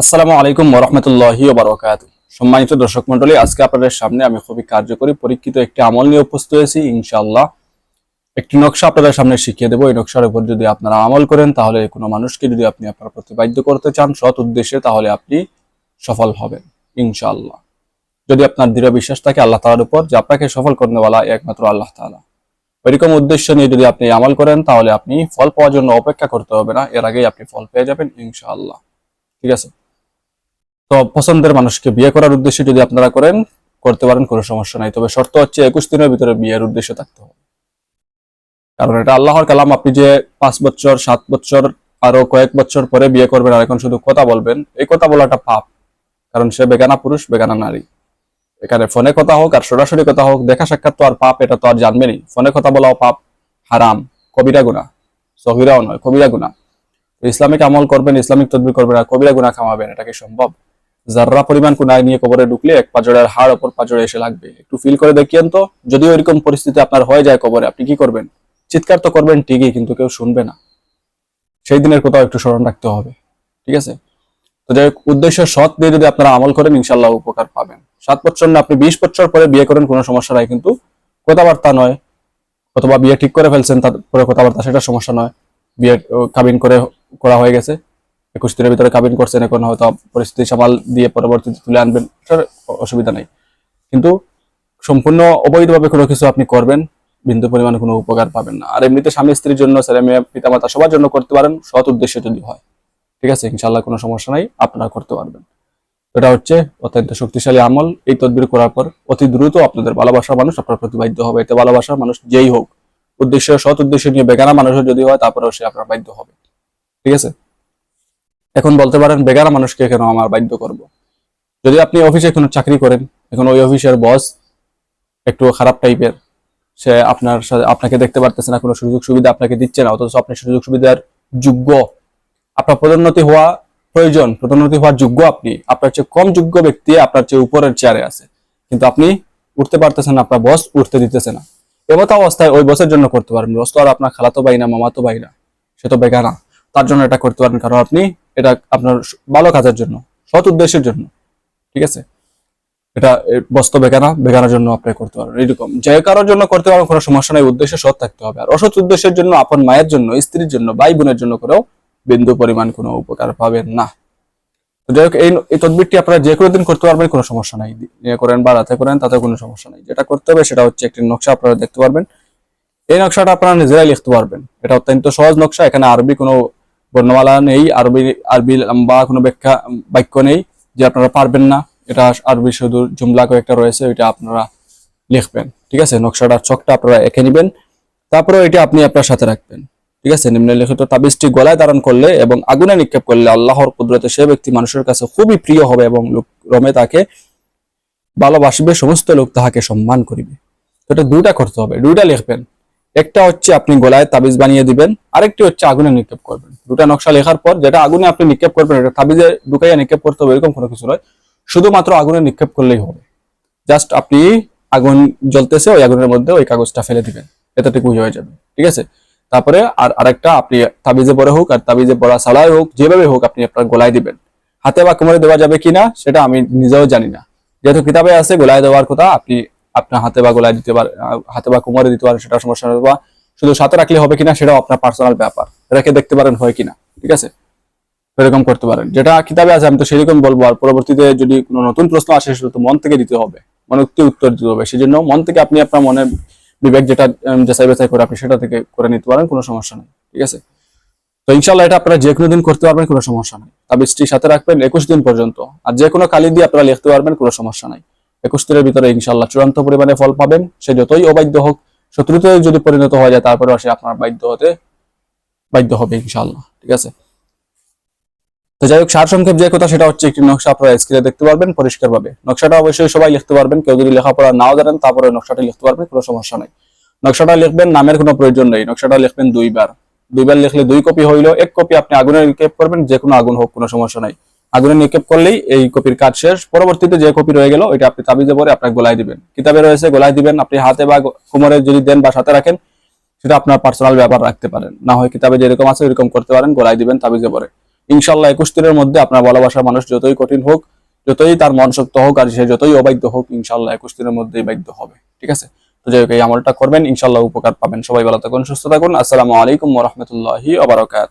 আসসালামু আলাইকুম ওরহমতুল্লাহি বারকাত সম্মানিত দর্শক মন্ডলী আজকে আপনাদের সামনে আমি খুবই কার্যকরী, পরীক্ষিত একটি আমল নিয়ে উপস্থিত হয়েছি, ইনশাআল্লাহ। একটি নকশা আপনাদের সামনে শিখিয়ে দেবো। এই নকশার উপর যদি আপনারা আমল করেন, তাহলে কোনো মানুষকে যদি আপনি আপনার প্রতি বাধ্য করতে চান, সৎ উদ্দেশ্যে, তাহলে আপনি সফল হবেন, ইনশাআল্লাহ। যদি আপনার দৃঢ় বিশ্বাস থাকে আল্লাহ তাআলার উপর যে আপনাকে সফল করতে বলা একমাত্র আল্লাহ তাআলা। ওইরকম উদ্দেশ্য নিয়ে যদি আপনি আমল করেন, তাহলে আপনি ফল পাওয়ার জন্য অপেক্ষা করতে হবে না, এর আগেই আপনি ফল পেয়ে যাবেন, ইনশাআল্লাহ। ঠিক আছে? তো পছন্দের মানুষকে বিয়ে করার উদ্দেশ্যে যদি আপনারা করেন, করতে পারেন, কোনো সমস্যা নাই। তবে শর্ত হচ্ছে একুশ দিনের ভিতরে বিয়ের উদ্দেশ্য থাকতে হবে। কারণ এটা আল্লাহর কালাম, আপনি যে পাঁচ বছর, সাত বছর, আরও কয়েক বছর পরে বিয়ে করবেন আর এখন শুধু কথা বলবেন, এই কথা বলাটা পাপ। কারণ সে বেগানা পুরুষ, বেগানা নারী। এখানে ফোনে কথা হোক আর সরাসরি কথা হোক, দেখা সাক্ষাৎ তো আর পাপ, এটা তো আর জানবেনই ফোনে কথা বলাও পাপ, হারাম, কবিরা গুণা সহিরাও নয়, কবিরা গুণা। ইসলামিক আমল করবেন, ইসলামিক তদবির করবেন আর কবিরা গুণা খামাবেন, এটা কি সম্ভব? যার্রা পরিমাণ কোনায় নিয়ে কবরে ঢুকলে এক পাজরের হাড় ওপর পাজরে এসে লাগবে। একটু ফিল করে দেখিয়েন তো। যদিও এরকম পরিস্থিতি আপনার হয়ে যায় কবরে আপনি কি করবেন? চিৎকার তো করবেন ঠিকই কিন্তু কেউ শুনবে না। সেই দিনের কোথাও একটু স্মরণ রাখতে হবে ঠিক আছে? তো যাই হোক, উদ্দেশ্য সৎ দিয়ে যদি আপনারা আমল করেন ইনশাল্লাহ উপকার পাবেন। সাত বছর না আপনি বিশ বছর পরে বিয়ে করেন কোনো সমস্যা নাই কিন্তু কথাবার্তা নয়। অথবা বিয়ে ঠিক করে ফেলছেন তারপরে কথাবার্তা সেটা সমস্যা নয়। বিয়ে কাবিন করে করা হয়ে গেছে। একুশ দিনের ভিতরে কাবিন করছেন, এখন হয়তো পরিস্থিতি সামাল দিয়ে পরবর্তীতে তুলে আনবেন অসুবিধা নেই। কিন্তু সম্পূর্ণ অবৈধভাবে কোনো কিছু আপনি করবেন, বিন্দু পরিমাণে কোনো উপকার পাবেন না। আর এমনিতে স্বামী স্ত্রীর জন্য, ছেলে মেয়ে, পিতামাতা সবার জন্য করতে পারেন, সৎ উদ্দেশ্যে যদি হয়। ঠিক আছে ইনশাল্লাহ কোনো সমস্যা নাই, আপনারা করতে পারবেন। এটা হচ্ছে অত্যন্ত শক্তিশালী আমল। এই তদবির করার পর অতি দ্রুত আপনাদের ভালোবাসা মানুষ আপনার প্রতি বাধ্য হবে। এতে ভালোবাসা মানুষ যেই হোক, উদ্দেশ্য, সৎ উদ্দেশ্য নিয়ে বেগানা মানুষও যদি হয়, তারপরেও সে আপনার বাধ্য হবে। ঠিক আছে? এখন বলতে পারেন বেগানা মানুষকে কেন আমার বাধ্য করব? যদি আপনি অফিসে কোনো চাকরি করেন, এখন ওই অফিসের বস একটু খারাপ টাইপের সে আপনার সাথে আপনাকে দেখতে পারতেছে না, কোনো সুযোগ সুবিধা আপনাকে দিচ্ছে না, অথচ আপনি সুযোগ সুবিধার যোগ্য। আপনার পদোন্নতি হওয়া প্রয়োজন, পদোন্নতি হওয়ার যোগ্য আপনি। আপনার চেয়ে কম যোগ্য ব্যক্তি আপনার চেয়ে উপরের চেয়ারে আছে। কিন্তু আপনি উঠতে পারতেছেন আপনার বস উঠতে দিতেছে না। এমত অবস্থায় ওই বসের জন্য করতে পারেন। বস তো আর আপনার খালাতো ভাই না, মামাতো ভাই না, সে তো বেগানা তার জন্য এটা করতে পারেন। কারণ আপনি এটা আপনার ভালো কাজের জন্য, সৎ উদ্দেশ্যের জন্য, ঠিক আছে? এটা বস্তু বেগানা, বেগানার জন্য আপনি করতে পারেন এরকম। যে কারোর জন্য করতে পারেন কোনো সমস্যা নেই, উদ্দেশ্য সৎ থাকতে হবে। আর অসৎ উদ্দেশ্যের জন্য, আপন মায়ের জন্য, স্ত্রীর জন্য ভাই বোনের জন্য করেও বিন্দু পরিমাণ কোনো উপকার পাবেন না। যাই হোক, এই এই তদবিরটি আপনারা যে কোনো দিন করতে পারবেন, কোনো সমস্যা নাই। নিয়ে করেন বা রাতে করেন তাতে কোনো সমস্যা নাই। যেটা করতে হবে, সেটা হচ্ছে একটি নকশা আপনারা দেখতে পারবেন। এই নকশাটা আপনারা নিজেরাই লিখতে পারবেন। এটা অত্যন্ত সহজ নকশা, এখানে আরবি কোনো বর্ণমালা নেই, আরবি আরবি বা কোনো ব্যাখ্যা বাক্য নেই, যে আপনারা পারবেন না। এটা আরবি শুধু জুমলা কয়েকটা রয়েছে, ওইটা আপনারা লিখবেন, ঠিক আছে? নকশাটার চকটা আপনারা এঁকে নেবেন তারপরে এটা আপনি আপনার সাথে রাখবেন, ঠিক আছে? নিম্নলিখিত তাবিজটি গলায় ধারণ করলে এবং আগুনে নিক্ষেপ করলে আল্লাহর কুদরতে সে ব্যক্তি মানুষের কাছে খুবই প্রিয় হবে এবং লোক রমে তাকে ভালোবাসবে, সমস্ত লোক তাহাকে সম্মান করিবে। তো এটা দুইটা করতে হবে, দুইটা লিখবেন। একটা হচ্ছে আপনি গলায় তাবিজ বানিয়ে দিবেন, আরেকটি হচ্ছে আগুনে নিক্ষেপ করবেন। দুটা নকশা লেখার পর যেটা আগুনে আপনি নিক্ষেপ করবেন, এটা তাবিজে ঢুকাইয়া নিক্ষেপ করতে হবে, এরকম কোনো কিছু নয়। শুধুমাত্র আগুনে নিক্ষেপ করলেই হবে। জাস্ট আপনি আগুন জ্বলতেছে, ওই আগুনের মধ্যে ওই কাগজটা ফেলে দিবেন, এতটুকুই হয়ে যাবে, ঠিক আছে? তারপরে আর আরেকটা, আপনি তাবিজে পরে হোক আর তাবিজে পড়া সালাই হোক, যেভাবে হোক আপনি আপনার গলায় দিবেন। হাতে বা কোমরে দেওয়া যাবে কিনা, সেটা আমি নিজেও জানি না। যেহেতু কিতাবে আছে, গলায় দেওয়ার কথা আপনি আপনার হাতে বা গলায় দিতে পারে হাতে বা কোমরে দিতে পারেন সেটা সমস্যা নেই। বা শুধু সাথে রাখলে হবে কিনা, সেটাও আপনার পার্সোনাল ব্যাপার। রেখে দেখতে পারেন হয় কিনা, ঠিক আছে? এরকম করতে পারেন। যেটা কিতাবে আছে, আমি তো সেরকম বলব। আর পরবর্তীতে যদি কোনো নতুন প্রশ্ন আসে, সেটা তো মন থেকে দিতে হবে। মনোক্তি উত্তর দিতে হবে। সেই জন্য মন থেকে আপনি আপনার মনে বিবেক যেটা যাচাই বাছাই করে আপনি সেটা থেকে করে নিতে পারেন, কোনো সমস্যা নেই, ঠিক আছে? তো ইনশাল্লাহ এটা আপনারা যে কোনো দিন করতে পারবেন, কোনো সমস্যা নাই। তাবিজটি সাথে রাখবেন একুশ দিন পর্যন্ত। আর যে কোনো কালি দিয়ে আপনারা লিখতে পারবেন, কোনো সমস্যা নাই। একুশ দিনের ভিতরে ইনশাল্লাহ চূড়ান্ত পরিমাণে ফল পাবেন। সে যতই অবাধ্য হোক, শত্রুতে যদি পরিণত হয়ে যায়, তারপরেও সে আপনার বাধ্য হতে বাধ্য হবে ইনশাল্লাহ ঠিক আছে? তো যাই হোক, সার সংক্ষেপ যে কথা, সেটা হচ্ছে একটি নকশা আপনারা স্ক্রিনে দেখতে পারবেন পরিষ্কার ভাবে নকশাটা অবশ্যই সবাই লিখতে পারবেন। কেউ যদি লেখাপড়া নাও জানেন তারপরে নকশাটা লিখতে পারবেন, কোনো সমস্যা নাই। নকশাটা লিখবেন, নামের কোনো প্রয়োজন নেই। নকশাটা লিখবেন দুইবার। দুইবার লিখলে দুই কপি হইল এক কপি আপনি আগুনে নিক্ষেপ করবেন যে কোনো আগুন হোক, কোনো সমস্যা নাই। আগুনে নিক্ষেপ করলেই এই কপির কাজ শেষ। পরবর্তীতে যে কপি রয়ে গেল, ওইটা আপনি তাবিজে পরে আপনার গোলায় দিবেন। কিতাবে রয়েছে, গোলায় দিবেন। আপনি হাতে বা কোমরে যদি দেন বা সাথে রাখেন, সেটা আপনার পার্সোনাল ব্যাপার রাখতে পারেন। না হয় কিতাবে যেরকম আছে, ওইরকম করতে পারেন, গোলায় দিবেন, তাবিজে পরে ইনশাল্লাহ একুশ দিনের মধ্যে আপনার ভালোবাসার মানুষ যতই কঠিন হোক, যতই তার মন শক্ত হোক আর সে যতই অবাধ্য হোক ইনশাল্লাহ একুশ দিনের মধ্যেই বাধ্য হবে। ঠিক আছে? তো যাই হোক, এই আমলটা করবেন। ইনশাল্লাহ উপকার পাবেন। সবাই ভালো থাকুন, সুস্থ থাকুন। আসসালামু আলাইকুম রহমতুল্লাহি আবরকাত